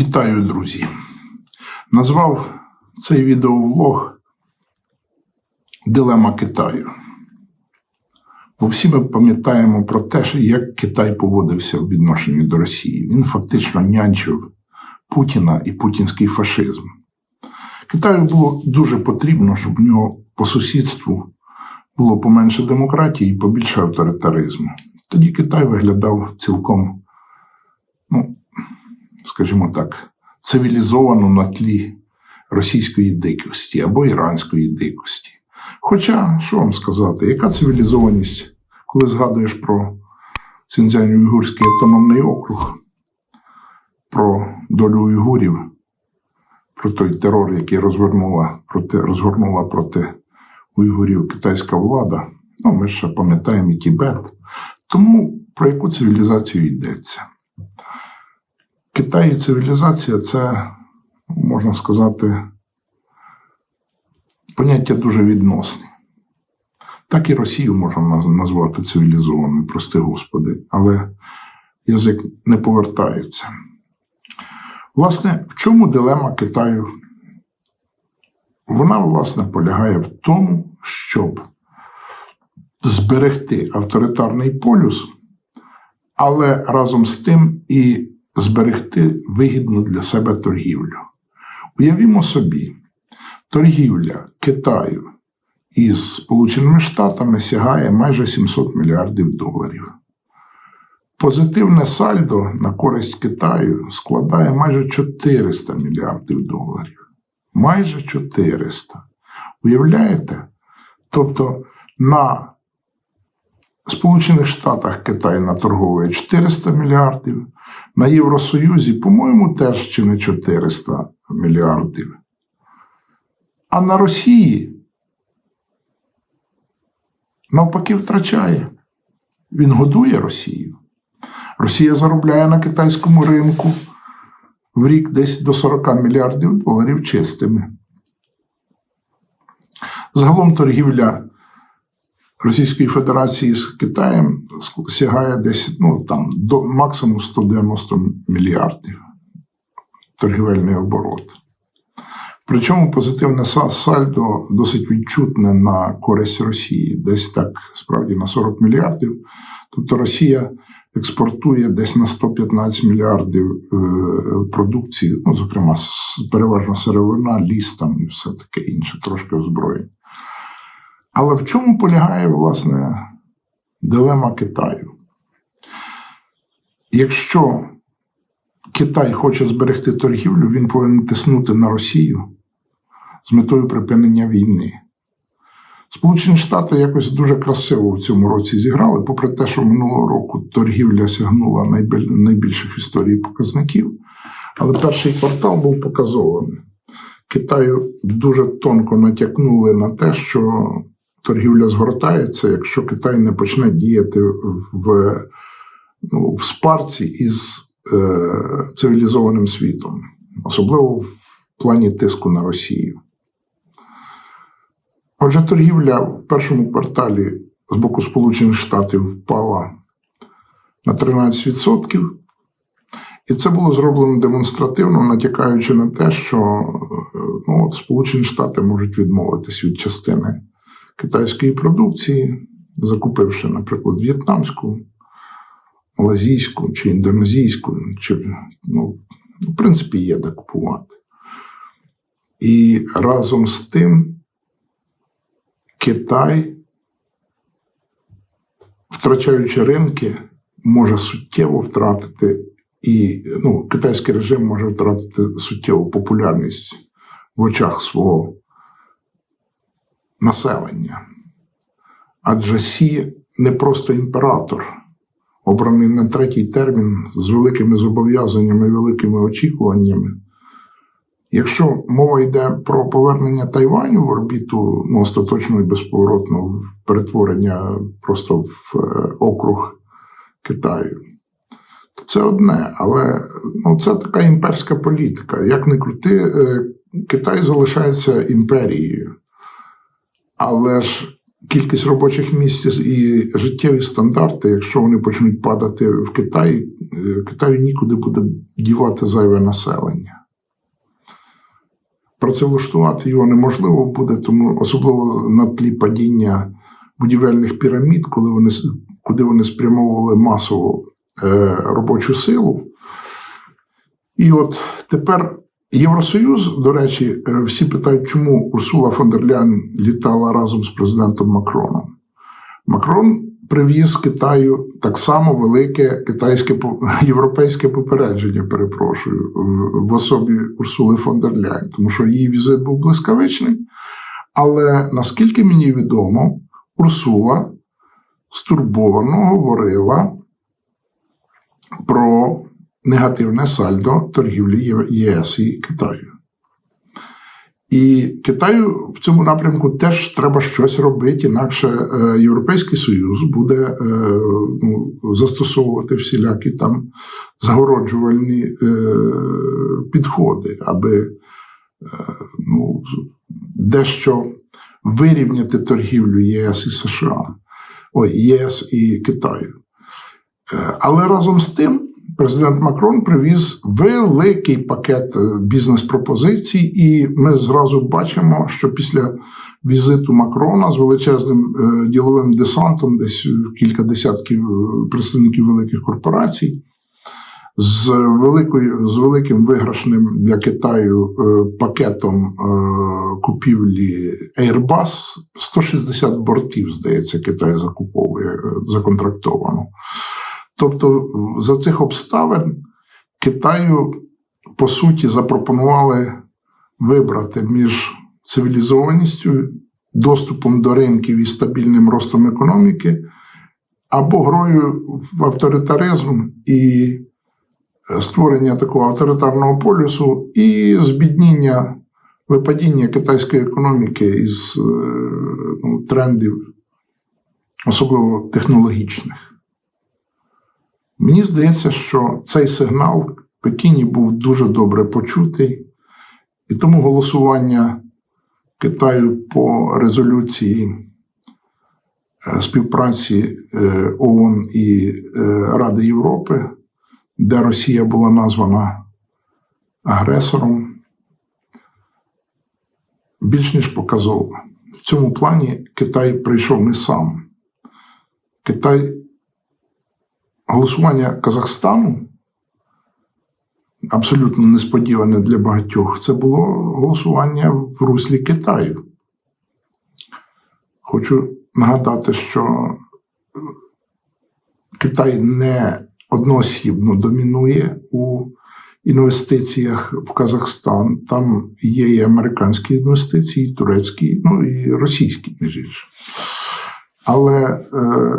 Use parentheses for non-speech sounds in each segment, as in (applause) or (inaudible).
Вітаю, друзі! Назвав цей відеовлог Дилема Китаю. Бо всі ми пам'ятаємо про те, як Китай поводився в відношенні до Росії. Він фактично нянчив Путіна і путінський фашизм. Китаю було дуже потрібно, щоб в нього по сусідству було поменше демократії і побільше авторитаризму. Тоді Китай виглядав цілком, ну, скажімо так, цивілізовано на тлі російської дикості або іранської дикості. Хоча, що вам сказати, яка цивілізованість, коли згадуєш про Синьцзянь-Уйгурський автономний округ, про долю уйгурів, про той терор, який розвернула проти, розгорнула проти уйгурів китайська влада, ну ми ще пам'ятаємо і Тібет. Тому про яку цивілізацію йдеться? Китай і цивілізація це, можна сказати, поняття дуже відносне. Так і Росію можна назвати цивілізованою, прости Господи, але язик не повертається. Власне, в чому дилема Китаю? Вона, власне, полягає в тому, щоб зберегти авторитарний полюс, але разом з тим і зберегти вигідну для себе торгівлю. Уявімо собі, торгівля Китаю із Сполученими Штатами сягає майже 700 мільярдів доларів. Позитивне сальдо на користь Китаю складає майже 400 мільярдів доларів. Майже 400. Уявляєте? Тобто на Сполучених Штатах Китай наторговує 400 мільярдів, на Євросоюзі, по-моєму, теж чи не 400 мільярдів. А на Росії навпаки втрачає. Він годує Росію. Росія заробляє на китайському ринку в рік десь до 40 мільярдів доларів чистими. Загалом торгівля Російської Федерації з Китаєм сягає десь ну, там, до максимум 190 мільярдів торгівельний оборот. Причому позитивне са- сальдо досить відчутне на користь Росії, десь так справді на 40 мільярдів. Тобто Росія експортує десь на 115 мільярдів е, продукції, ну, зокрема, переважно сировина, ліс там і все таке інше, трошки озброєння. Але в чому полягає, власне, дилема Китаю? Якщо Китай хоче зберегти торгівлю, він повинен тиснути на Росію з метою припинення війни. Сполучені Штати якось дуже красиво в цьому році зіграли, попри те, що минулого року торгівля сягнула найбільших в історії показників, але перший квартал був показовим. Китаю дуже тонко натякнули на те, що торгівля згортається, якщо Китай не почне діяти в, ну, в спарці із е, цивілізованим світом, особливо в плані тиску на Росію. Отже, торгівля в першому кварталі з боку Сполучених Штатів впала на 13%. І це було зроблено демонстративно, натякаючи на те, що е, ну, от Сполучені Штати можуть відмовитись від частини китайської продукції, закупивши, наприклад, в'єтнамську, малазійську чи індонезійську, чи, ну, в принципі, є де купувати. І разом з тим Китай, втрачаючи ринки, може суттєво втратити і ну, китайський режим може втратити суттєву популярність в очах свого населення. Адже Сі не просто імператор, обраний на третій термін з великими зобов'язаннями великими очікуваннями. Якщо мова йде про повернення Тайваню в орбіту ну, остаточно і безповоротно перетворення просто в е, округ Китаю, то це одне, але ну, це така імперська політика. Як не крути, е, Китай залишається імперією. Але ж кількість робочих місць і життєві стандарти, якщо вони почнуть падати в Китаї, е, Китаю нікуди буде дівати зайве населення. Працевлаштувати його неможливо буде, тому особливо на тлі падіння будівельних пірамід, коли вони, куди вони спрямовували масову е, робочу силу. І от тепер Євросоюз, до речі, е, всі питають, чому Урсула фон дер Ляйн літала разом з президентом Макроном. Макрон привіз Китаю так само велике китайське (laughs) європейське попередження, перепрошую, в особі Урсули фон дер Ляйн, тому що її візит був блискавичний. Але наскільки мені відомо, Урсула стурбовано говорила про негативне сальдо торгівлі ЄС і Китаю. І Китаю в цьому напрямку теж треба щось робити, інакше Європейський Союз буде ну, застосовувати всілякі там загороджувальні підходи, аби ну, дещо вирівняти торгівлю ЄС і США, ой, ЄС і Китаю. Але разом з тим президент Макрон привіз великий пакет е, бізнес-пропозицій, і ми зразу бачимо, що після візиту Макрона з величезним е, діловим десантом, десь кілька десятків е, представників великих корпорацій. З великою з великим виграшним для Китаю е, пакетом е, купівлі Airbus 160 бортів, здається, Китай закуповує е, законтрактовано. Тобто, за цих обставин Китаю по суті запропонували вибрати між цивілізованістю, доступом до ринків і стабільним ростом економіки, або грою в авторитаризм і е, створення такого авторитарного полюсу, і збідніння випадіння китайської економіки із е, ну, трендів, особливо технологічних. Мені здається, що цей сигнал Пекіні був дуже добре почутий, і тому голосування Китаю по резолюції е, співпраці е, ООН і е, Ради Європи, де Росія була названа агресором, більш ніж показово. В цьому плані Китай прийшов не сам. Китай голосування Казахстану абсолютно несподіване для багатьох. Це було голосування в руслі Китаю. Хочу нагадати, що Китай не одноосібно домінує у інвестиціях в Казахстан. Там є і американські інвестиції, і турецькі, ну і російські, між іншим. Але е,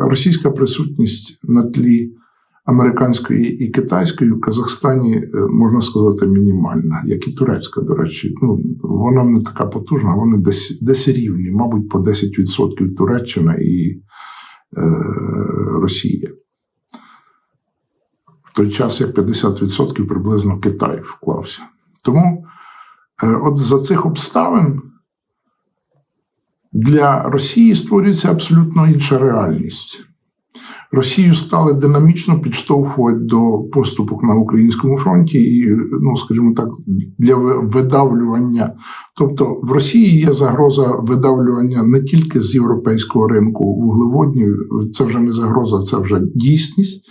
російська присутність на тлі американської і китайської в Казахстані, е, можна сказати, мінімальна, як і турецька, до речі. Ну, вона не така потужна, вони десь, десь рівні, мабуть, по 10% Туреччина і е, Росія. В той час як 50% приблизно Китай вклався. Тому е, от за цих обставин для Росії створюється абсолютно інша реальність. Росію стали динамічно підштовхувати до поступок на українському фронті, і, ну скажімо так, для видавлювання. Тобто в Росії є загроза видавлювання не тільки з європейського ринку вуглеводнів, це вже не загроза, це вже дійсність.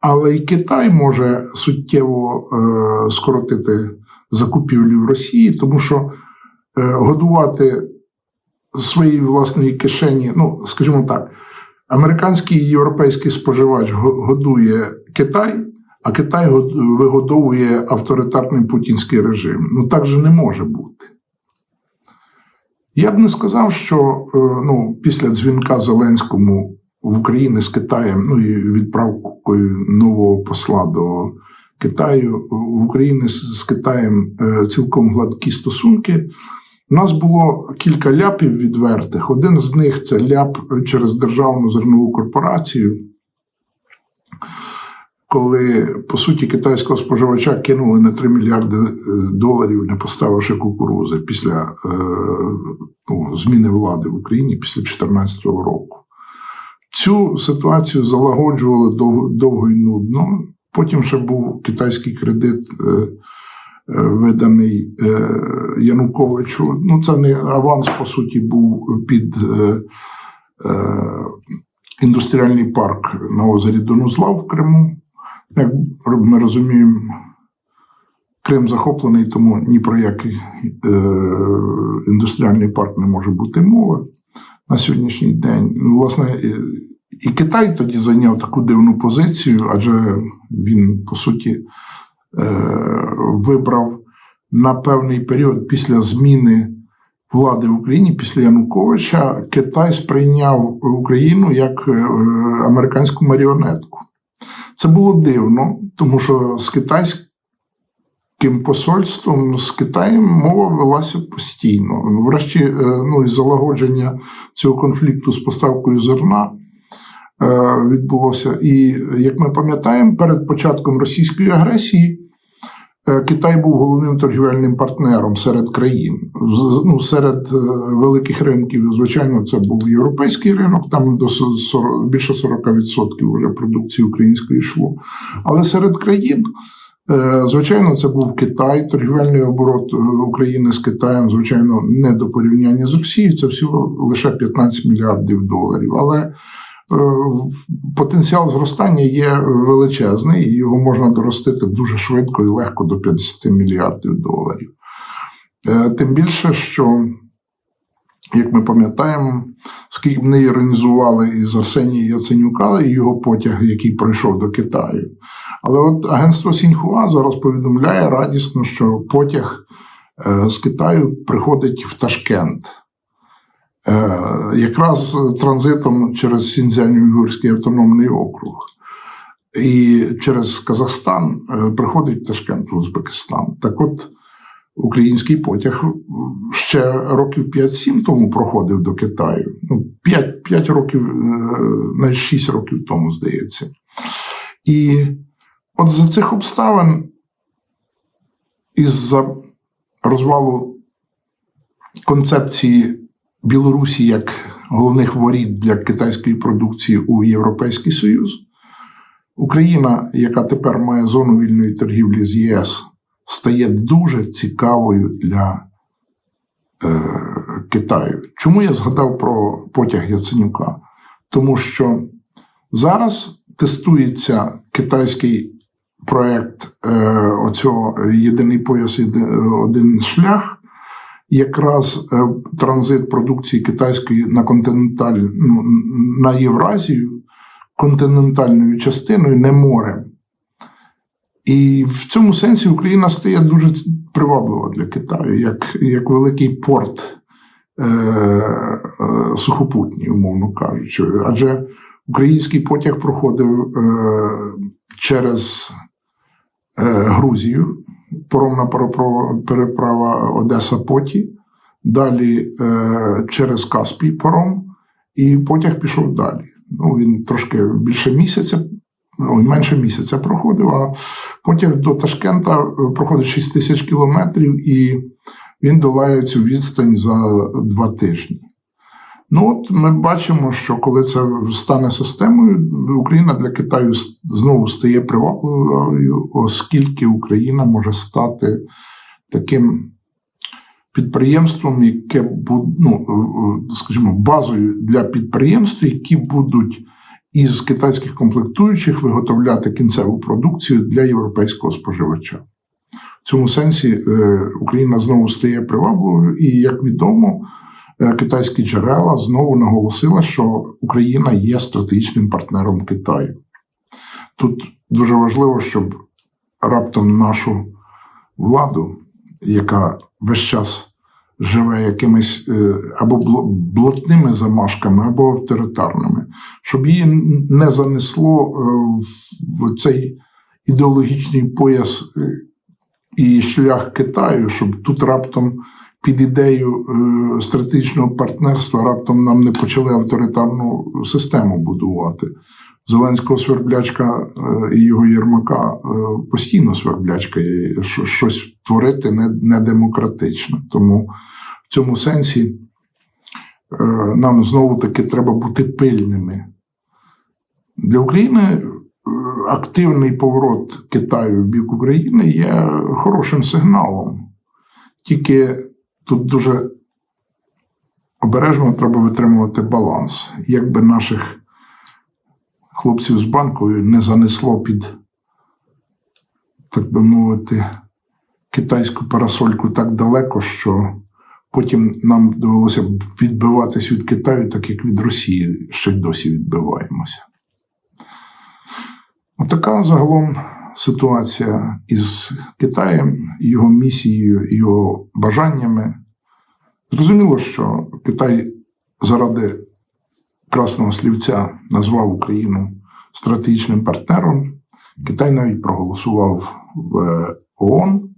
Але і Китай може суттєво е, скоротити закупівлі в Росії, тому що е, годувати своєї власної кишені, ну скажімо так, американський і європейський споживач годує Китай, а Китай вигодовує авторитарний путінський режим. Ну так же не може бути. Я б не сказав, що е, ну, після дзвінка Зеленському в Україні з Китаєм, ну і відправкою нового посла до Китаю в Україні з Китаєм е, цілком гладкі стосунки. У нас було кілька ляпів відвертих. Один з них це ляп через державну зернову корпорацію. коли по суті китайського споживача кинули на 3 мільярди е, доларів, не поставивши кукурузи після е, ну, зміни влади в Україні після 2014 року. Цю ситуацію залагоджували довго, і нудно. Потім ще був китайський кредит, е, виданий е, Януковичу. Ну, це не аванс, по суті, був під е, е, індустріальний парк на озері Донузла в Криму. Як ми розуміємо, Крим захоплений, тому ні про який е, індустріальний парк не може бути мови на сьогоднішній день. Ну, власне, е, і Китай тоді зайняв таку дивну позицію, адже він, по суті, е, вибрав на певний період після зміни влади в Україні, після Януковича, Китай сприйняв Україну як е, американську маріонетку. Це було дивно, тому що з китайським посольством з Китаєм мова велася постійно. Ну, Врешті, е, ну і залагодження цього конфлікту з поставкою зерна е, відбулося. І як ми пам'ятаємо, перед початком російської агресії. е, Китай був головним торгівельним партнером серед країн. Ну, серед е, великих ринків, звичайно, це був європейський ринок, там до со- соро- більше 40% вже продукції української йшло. Але серед країн, е, звичайно, це був Китай, торгівельний оборот е, України з Китаєм, звичайно, не до порівняння з Росією, це всього лише 15 мільярдів доларів. Але е, потенціал зростання є величезний, і його можна доростити дуже швидко і легко до 50 мільярдів доларів. Е, Тим більше, що, як ми пам'ятаємо, скільки б не іронізували із Арсенія Яценюка і його потяг, який пройшов до Китаю. Але от агентство Сіньхуа зараз повідомляє радісно, що потяг е, з Китаю приходить в Ташкент. Е, Якраз транзитом через Сіньцзянь-Уйгурський автономний округ. І через Казахстан е, приходить Ташкент в Узбекистан. Так от український потяг ще років 5-7 тому проходив до Китаю. Ну, 5, 5 років, е, навіть 6 років тому, здається. І от за цих обставин, із-за розвалу концепції Білорусі як головних воріт для китайської продукції у Європейський Союз, Україна, яка тепер має зону вільної торгівлі з ЄС, стає дуже цікавою для е, Китаю. Чому я згадав про потяг Яценюка? Тому що зараз тестується китайський проект е, оцього єдиний пояс, один шлях. Якраз е, транзит продукції китайської на континенталь, ну, на Євразію континентальною частиною, не морем. І в цьому сенсі Україна стає дуже приваблива для Китаю, як, як великий порт е, е, сухопутній, умовно кажучи. Адже український потяг проходив е, через е, Грузію, поромна переправа Одеса Поті, далі е, через Каспій пором, і потяг пішов далі. Ну, він трошки більше місяця, ой, менше місяця проходив, а потяг до Ташкента е, проходить 6 тисяч кілометрів, і він долає цю відстань за два тижні. Ну, от ми бачимо, що коли це стане системою, Україна для Китаю знову стає привабливою, оскільки Україна може стати таким підприємством, яке буде, ну, скажімо, базою для підприємств, які будуть із китайських комплектуючих виготовляти кінцеву продукцію для європейського споживача. В цьому сенсі е, Україна знову стає привабливою, і як відомо, китайські джерела знову наголосили, що Україна є стратегічним партнером Китаю. Тут дуже важливо, щоб раптом нашу владу, яка весь час живе якимись е, або бл- блатними замашками, або авторитарними, щоб її не занесло е, в- цей ідеологічний пояс е, і шлях Китаю, щоб тут раптом під ідею е, стратегічного партнерства раптом нам не почали авторитарну систему будувати. Зеленського сверблячка е, і його Єрмака е, постійно сверблячка, і що- щось творити не, демократично. Тому в цьому сенсі нам знову таки треба бути пильними. Для України активний поворот Китаю в бік України є хорошим сигналом. Тільки тут дуже обережно треба витримувати баланс. Якби наших хлопців з банкою не занесло під, так би мовити, китайську парасольку так далеко, що потім нам довелося б відбиватись від Китаю, так як від Росії ще й досі відбиваємося. Отака загалом ситуація із Китаєм, його місією, його бажаннями. Зрозуміло, що Китай заради красного слівця назвав Україну стратегічним партнером. Китай навіть проголосував в ООН.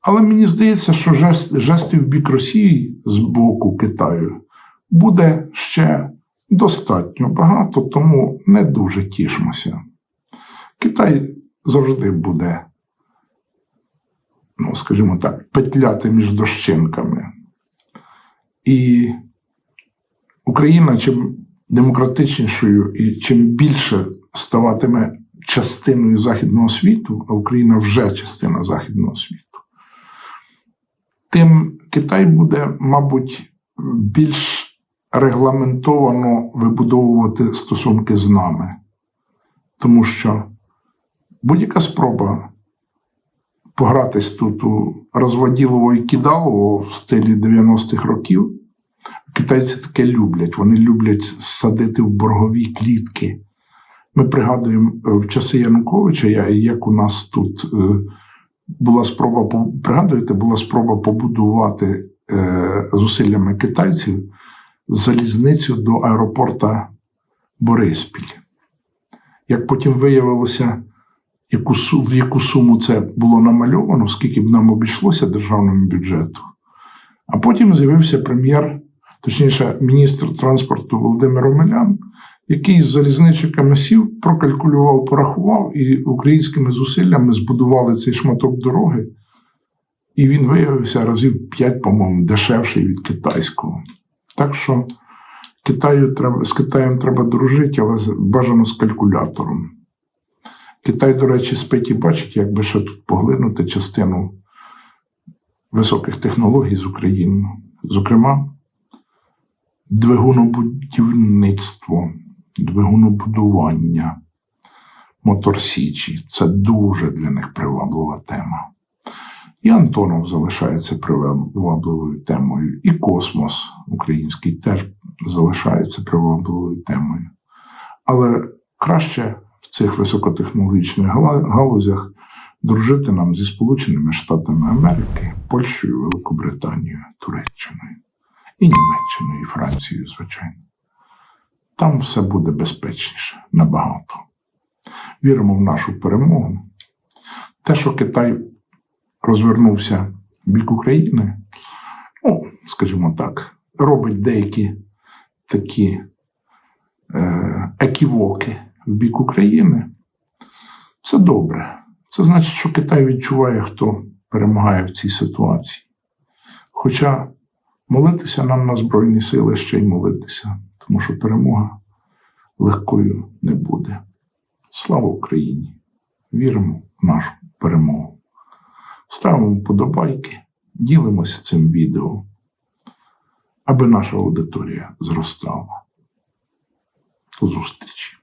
Але мені здається, що жест, жестів в бік Росії з боку Китаю буде ще достатньо багато, тому не дуже тішмося. Китай завжди буде, ну, скажімо так, петляти між дощинками. І Україна чим демократичнішою і чим більше ставатиме частиною Західного світу, а Україна вже частина Західного світу, тим Китай буде, мабуть, більш регламентовано вибудовувати стосунки з нами. Тому що будь-яка спроба погратись тут у розводілово і кидалово в стилі 90-х років. Китайці таке люблять. Вони люблять садити в боргові клітки. Ми пригадуємо е, в часи Януковича, як у нас тут е, була спроба, пригадуєте, була спроба побудувати е, зусиллями китайців залізницю до аеропорта Бориспіль. Як потім виявилося, яку, в яку суму це було намальовано, скільки б нам обійшлося державному бюджету. А потім з'явився прем'єр, точніше, міністр транспорту Володимир Омелян, який з залізничниками сів, прокалькулював, порахував і українськими зусиллями збудували цей шматок дороги. І він виявився разів 5, по-моєму, дешевший від китайського. Так що Китаю треба, з Китаєм треба дружити, але бажано з калькулятором. Китай, до речі, спить і бачить, як би ще тут поглинути частину високих технологій з України. Зокрема, двигунобудівництво, двигунобудування, моторсічі це дуже для них приваблива тема. І Антонов залишається привабливою темою, і космос український теж залишається привабливою темою. Але краще в цих високотехнологічних галузях дружити нам зі Сполученими Штатами Америки, Польщею, Великобританією, Туреччиною, і Німеччиною, і Францією, звичайно. Там все буде безпечніше набагато. Віримо в нашу перемогу. Те, що Китай розвернувся в бік України, ну, скажімо так, робить деякі такі е, еківоки в бік України, це добре. Це значить, що Китай відчуває, хто перемагає в цій ситуації. Хоча молитися нам на Збройні сили ще й молитися, тому що перемога легкою не буде. Слава Україні! Віримо в нашу перемогу. Ставимо вподобайки, ділимося цим відео, аби наша аудиторія зростала. До зустрічі!